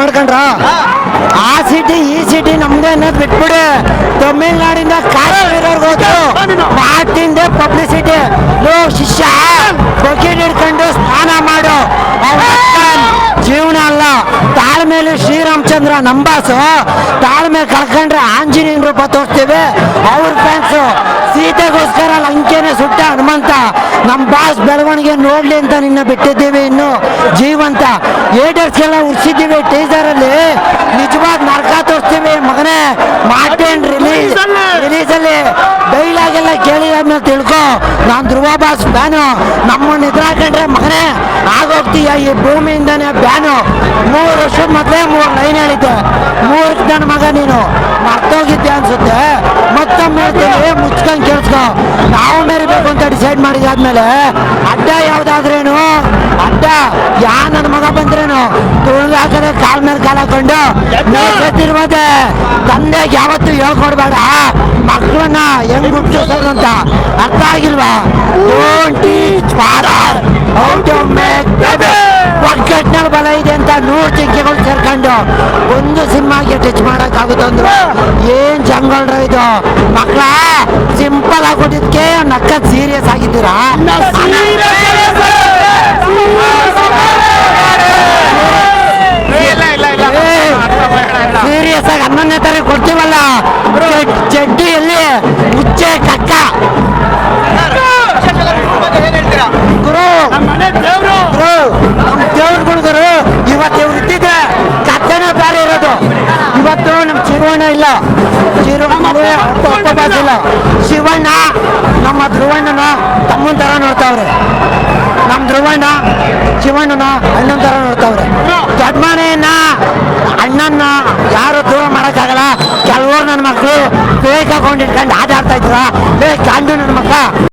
ಮಾಡ್ಕೊಂಡ್ರ? ಆ ಸಿಟಿ ಈ ಸಿಟಿ ನಮ್ದೇ ಅನ್ನೋದು ಬಿಟ್ಬಿಡಿ. ತಮಿಳ್ನಾಡಿಂದ ಕಾಶ್ಮೀರವ್ರಿಗೆ ಹೋದ್ರು. ಮಾತಿಂದೆ ಪಬ್ಲಿಸಿಟಿ ಲೋ ಶಿಷ್ಯ ಬಕೆಟ್ ಹಿಡ್ಕೊಂಡು ಸ್ನಾನ ಮಾಡು. ಜೀವನ ಅಲ್ಲ. ತಾಳ್ಮೇಲೆ ಶ್ರೀರಾಮಚಂದ್ರ ನಂಬಾಸು ತಾಳ್ಮೆ ಕಳ್ಕೊಂಡ್ರೆ ಆಂಜನೇಯನ ರೂಪ ತೋರಿಸ್ತೀವಿ. ಅವ್ರ ಫ್ಯಾನ್ಸು ಸೀತೆಗೋಸ್ಕರ ಲಂಕೆನೆ ಸುಟ್ಟ ಹನುಮಂತ. ನಮ್ಮ ಬಾಸ್ ಬೆಳವಣಿಗೆ ನೋಡ್ಲಿ ಅಂತ ನಿನ್ನ ಬಿಟ್ಟಿದ್ದೀವಿ ಇನ್ನು. ಜೀವಂತ. ಏಟರ್ಸ್ಗೆಲ್ಲ ಉರ್ಸಿದ್ದೀವಿ ಟೀಸರ್ ಅಲ್ಲಿ ನಿಜವಾದ ನರ್ಕ ತೋರಿಸ್ತೀವಿ ಮಗನೇ. ಮಾಡ್ತೇನ್ ರಿಲೀಸ್ ರಿಲೀಸ್ ಅಲ್ಲಿ. ಡೈಲಾಗ್ ಎಲ್ಲ ಕೇಳಿ ಆದ್ಮೇಲೆ ತಿಳ್ಕೊ. ನಾನು ಧ್ರುವ ಬಾಸ್ ಬ್ಯಾನು ನಮ್ಮನ್ನ ಎದುರಾಕೊಂಡ್ರೆ ಮಗನೇ ಆಗೋಗ್ತೀಯ ಈ ಭೂಮಿಯಿಂದನೇ ಬ್ಯಾನು ಮೂರು ವರ್ಷದ ಮೊದಲೇ ಮೂರು ಲೈನ್ ಹೇಳಿದ್ದೆ. ಮೂರು ನನ್ನ ಮಗ ನೀನು. ಮರ್ತೋಗಿದ್ದೆ ಅನ್ಸುತ್ತೆ? ಮತ್ತೊಮ್ಮೆ ಮುಚ್ಕೊಂಡು ಕೇಳಿಸ್ಕೊ. ಡಿಸೈಡ್ ಮಾಡಿದಾದ್ಮೇಲೆ ಅಡ್ಡ ಯಾವ್ದಾದ್ರೇನು? ಅಡ್ಡ. ಯಾ ನನ್ನ ಮಗ ಬಂದ್ರೇನು? ತುಳಿದು ಹಾಕದೆ ಕಾಲ್ ಮೇಲೆ ಕಾಲ್ ಹಾಕೊಂಡು ಗೊತ್ತಿರ್ಬೋದೆ ತಂದೆಗೆ ಯಾವತ್ತು ಹೇಳ್ಕೊಡ್ಬೇಡ. ಮಕ್ಕಳನ್ನ ಹೆಂಗ್ ಹುಟ್ಟಿಸೋದು ಅರ್ಥ ಆಗಿಲ್ವಾ? ಬಲ ಇದೆ ಅಂತ ನೂರು ಚಿಂಕೆಗಳು ಸೇರ್ಕೊಂಡು ಒಂದು ಸಿನಿಮಾಗೆ ಟಚ್ ಮಾಡಕ್ಕಾಗುತ್ತೆ ಆಗುತ್ತಂದ್ರು ಏನ್ ಜಂಗಲ್ರ ಇದು? ಮಕ್ಕಳ ಸಿಂಪಲ್ ನಕ್ಕ ಸೀರಿಯಸ್ ಆಗಿದ್ದೀರಾ ಸೀರಿಯಸ್ ಆಗಿ ಹನ್ನೊಂದನೇ ತಾರೀಕು ಕೊಡ್ತೀವಲ್ಲ ಚಡ್ಡಿ ಎಲ್ಲಿ ಮುಚ್ಚೆ ಕಕ್ಕ ಗುರು ಇವತ್ತು ಇವ್ರು ಇರೋದು. ಇವತ್ತು ಇಲ್ಲ. ಶಿವಣ್ಣ ಇಲ್ಲ. ಶಿವಣ್ಣ. ಧ್ರುವಣ್ಣನ ತಮ್ಮನ ತರ ನೋಡ್ತಾವ್ರೆ. ನಮ್ಮ ಧ್ರುವಣ್ಣ ಶಿವಣ್ಣನ ಅಣ್ಣನ ಥರ ನೋಡ್ತಾವ್ರೆ. ದೊಡ್ಡಮನೆಯನ್ನ ಅಣ್ಣನ ಯಾರು ದೂರ ಮಾಡೋಕ್ಕಾಗಲ್ಲ, ಕೆಲವರು ನನ್ನ ಮಕ್ಕಳು ಬೇಗ ಆಟ ಆಡ್ತಾ ಇದ್ರ? ಬೇಗ ಕಂಡು ನನ್ನ ಮಕ್ಕ